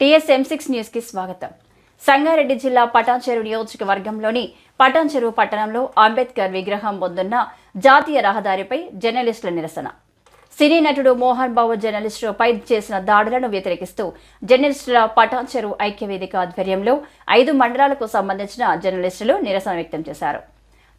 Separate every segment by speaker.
Speaker 1: TSM six న్యూస్కి స్వాగతం. సంగారెడ్డి జిల్లా పటాన్చెరు నియోజకవర్గంలోని పటాన్చెరు పట్టణంలో అంబేద్కర్ విగ్రహం ముందున్న జాతీయ రహదారిపై జర్నలిస్టుల నిరసన. సినీ నటుడు మోహన్ బాబు జర్నలిస్టులపై చేసిన దాడులను వ్యతిరేకిస్తూ జర్నలిస్టుల పటాన్చెరు ఐక్యవేదిక ఆధ్వర్యంలో ఐదు మండలాలకు సంబంధించిన జర్నలిస్టులు నిరసన వ్యక్తం చేశారు.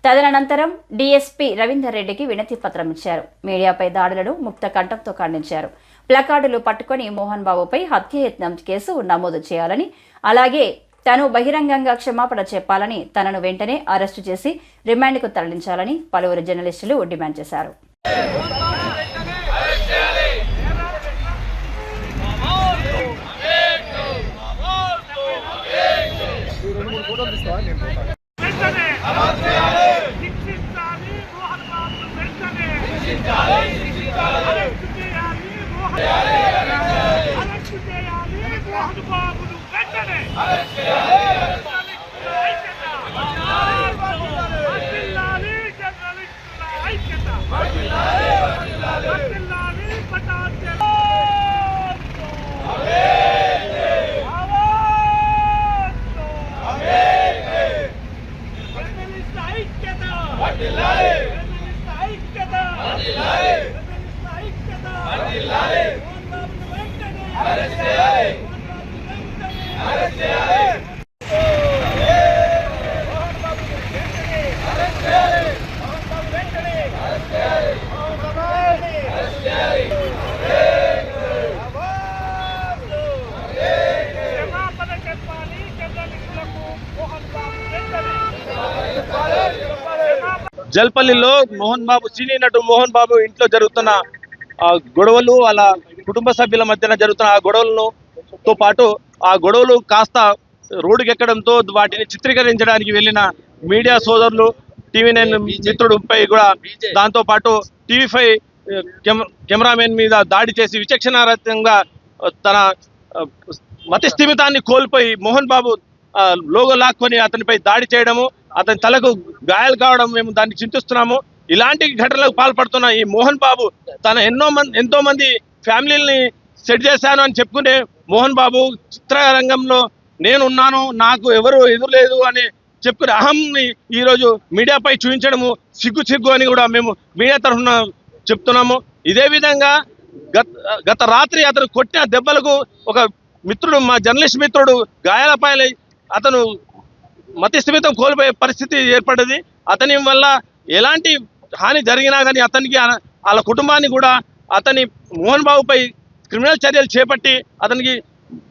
Speaker 1: తదనంతరం డీఎస్పీ రవీందర్ రెడ్డికి వినతి పత్రం ఇచ్చారు. మీడియాపై దాడులను ముక్త కంఠంతో ఖండించారు. ప్లకార్డులు పట్టుకొని మోహన్ బాబుపై హత్యయత్నం కేసు నమోదు చేయాలని అలాగే తను బహిరంగంగా క్షమాపణ చెప్పాలని తనను వెంటనే అరెస్టు చేసి రిమాండ్కు తరలించాలని పలువురు జర్నలిస్టులు డిమాండ్ చేశారు
Speaker 2: వెంటనే శిక్షించాలి మోహన్ బాబు వెంటనే అరెస్టు చేయాలి మోహన్ అరెస్టు చేయాలి మోహన్ బాబును వెంటనే వర్ధిల్లాలి జర్నలిస్టుల ఐక్యత వర్ధిల్లాలి పటాన్చెరు. ఆవాజ్! జర్నలిస్ట్ ఐక్యత జర్నలిస్ట్ ఐక్యత జర్నలిస్ట్ ఐక్యత మోహన్ బాబును వెంటనే మోహన్ బాబును వెంటనే మోహన్ బాబును వెంటనే మోహన్ బాబు వెంటనే మోహన్ బాబు వెంటనే క్షమాపణ చెప్పాలి జర్నలిస్టులకు మోహన్ బాబు వెంటనే క్షమాపణ
Speaker 3: జల్పల్లిలో మోహన్ బాబు సినీ నటు మోహన్ బాబు ఇంట్లో జరుగుతున్న ఆ గొడవలు వాళ్ళ కుటుంబ సభ్యుల మధ్యన జరుగుతున్న ఆ గొడవలను తో పాటు ఆ గొడవలు కాస్త రోడ్డుకి ఎక్కడంతో వాటిని చిత్రీకరించడానికి వెళ్ళిన మీడియా సోదరులు టీవీ నైన్ మిత్రుడిపై కూడా దాంతో పాటు టీవీ ఫైవ్ కెమెరామెన్ మీద దాడి చేసి విచక్షణారహితంగా తన మతి స్థిమితాన్ని కోల్పోయి మోహన్ బాబు లోగో లాక్కొని అతనిపై దాడి చేయడము అతని తలకు గాయాలు కావడం మేము దాన్ని చింతిస్తున్నాము. ఇలాంటి ఘటనలకు పాల్పడుతున్న ఈ మోహన్ బాబు తన ఎన్నో మంది ఎంతో మంది ఫ్యామిలీని సెట్ చేశాను అని చెప్పుకునే మోహన్ బాబు చిత్రరంగంలో నేను ఉన్నాను నాకు ఎవరు ఎదురులేదు అని చెప్పుకునే అహంని ఈరోజు మీడియాపై చూపించడము సిగ్గు సిగ్గు అని కూడా మేము మీడియా తరఫున చెప్తున్నాము. ఇదే విధంగా గత గత రాత్రి అతను కొట్టిన దెబ్బలకు ఒక మిత్రుడు మా జర్నలిస్ట్ మిత్రుడు గాయాలపాయలై అతను మతిస్థిమితం కోల్పోయే పరిస్థితి ఏర్పడ్డది అతని వల్ల ఎలాంటి హాని జరిగినా కానీ అతనికి వాళ్ళ కుటుంబాన్ని కూడా అతని మోహన్ బాబుపై క్రిమినల్ చర్యలు చేపట్టి అతనికి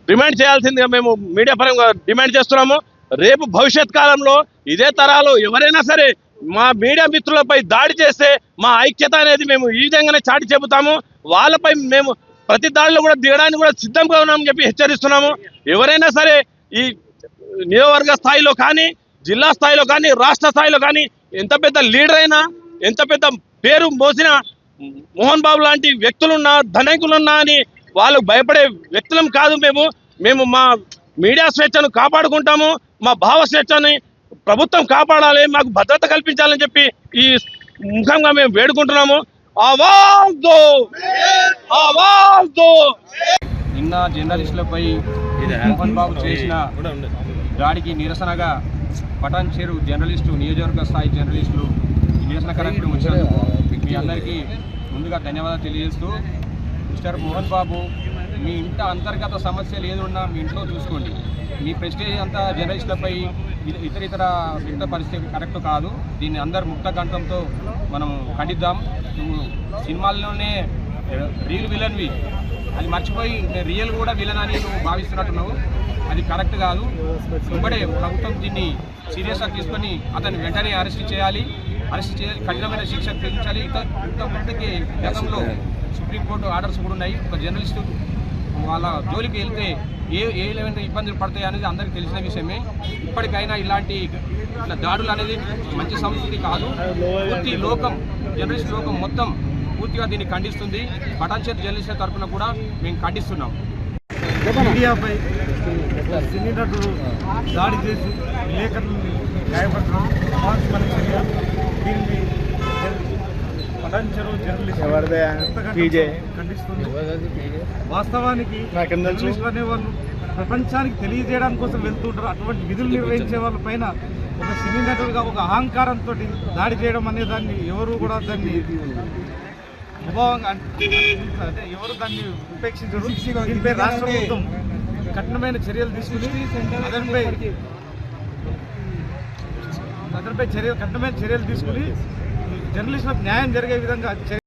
Speaker 3: డిమాండ్ చేయాల్సిందిగా మేము మీడియా పరంగా డిమాండ్ చేస్తున్నాము. రేపు భవిష్యత్ కాలంలో ఇదే తరాలు ఎవరైనా సరే మా మీడియా మిత్రులపై దాడి చేస్తే మా ఐక్యత అనేది మేము ఈ విధంగానే చాటి చెబుతాము. వాళ్ళపై మేము ప్రతి దాడిలో కూడా దిగడానికి కూడా సిద్ధంగా ఉన్నామని చెప్పి హెచ్చరిస్తున్నాము. ఎవరైనా సరే ఈ నియోజకవర్గ స్థాయిలో కానీ జిల్లా స్థాయిలో కానీ రాష్ట్ర స్థాయిలో కానీ ఎంత పెద్ద లీడర్ అయినా ఎంత పెద్ద పేరు మోసిన మోహన్ బాబు లాంటి వ్యక్తులున్నా ధనికులున్నా అని వాళ్ళు భయపడే వ్యక్తులం కాదు మేము. మేము మా మీడియా స్వేచ్ఛను కాపాడుకుంటాము మా భావ స్వేచ్ఛని ప్రభుత్వం కాపాడాలి మాకు భద్రత కల్పించాలని చెప్పి ఈ ముఖంగా మేము వేడుకుంటున్నాము.
Speaker 4: నిన్న జర్నలిస్టులపై మోహన్ బాబు చేసిన దాడికి నిరసనగా పటాన్ చెరు జర్నలిస్టు నియోజకవర్గ స్థాయి జర్నలిస్టులు నిరసన కార్యక్రమం వచ్చినందుకు మీ అందరికీ ముందుగా ధన్యవాదాలు తెలియజేస్తూ మిస్టర్ మోహన్ బాబు మీ ఇంట అంతర్గత సమస్యలు ఏది ఉన్నా మీ ఇంట్లో చూసుకోండి. మీ ప్రెస్టేజ్ అంతా జర్నలిస్టులపై ఇతర ఇతర వ్యక్త పరిస్థితి కరెక్ట్ కాదు. దీన్ని అందరు ముక్త కంఠంతో మనం ఖండిద్దాం. నువ్వు సినిమాల్లోనే రియల్ విలన్వి. అది మర్చిపోయి రియల్ కూడా విలన్ అని నువ్వు భావిస్తున్నట్టున్నావు. అది కరెక్ట్ కాదు. ఇప్పుడే ప్రభుత్వం దీన్ని సీరియస్గా తీసుకొని అతన్ని వెంటనే అరెస్ట్ చేయాలి. అరెస్ట్ చేయాలి. కఠినమైన శిక్ష విధించాలి. ఇంత ఇంత గతంలో సుప్రీంకోర్టు ఆర్డర్స్ కూడా ఉన్నాయి. ఒక జర్నలిస్టు వాళ్ళ జోలికి వెళ్తే ఏ ఏ విధంగా ఇబ్బందులు పడతాయి అనేది అందరికీ తెలిసిన విషయమే. ఇప్పటికైనా ఇలాంటి ఇట్లా దాడులు అనేది మంచి సంస్కృతి కాదు. పూర్తి లోకం జర్నలిస్ట్ లోకం మొత్తం పూర్తిగా దీన్ని ఖండిస్తుంది. పటాన్చేరు జర్నలిస్టుల తరఫున కూడా మేము ఖండిస్తున్నాం.
Speaker 5: మీడియాపై సినీ నటుడు దాడి చేసి విలేకరులని గాయపడడం చర్య దీన్ని పటాన్చెరు జర్నలిస్ట్ ఖండిస్తుంది. వాస్తవానికి జర్నలిస్టులు అనేవాళ్ళు ప్రపంచానికి తెలియజేయడానికి కోసం వెళ్తుంటారు అటువంటి విధులు నిర్వహించే వాళ్ళ పైన ఒక సినీ నటుడుగా ఒక అహంకారంతో దాడి చేయడం అనే దాన్ని ఎవరు కూడా దాన్ని స్వభావంగా అంటే ఎవరు దాన్ని ఉపేక్షించరు దీనిపై రాష్ట్ర ప్రభుత్వం. కఠినమైన చర్యలు తీసుకుని అతనిపై అతనిపై చర్యలు కఠినమైన చర్యలు తీసుకుని జర్నలిస్టులకు న్యాయం జరిగే విధంగా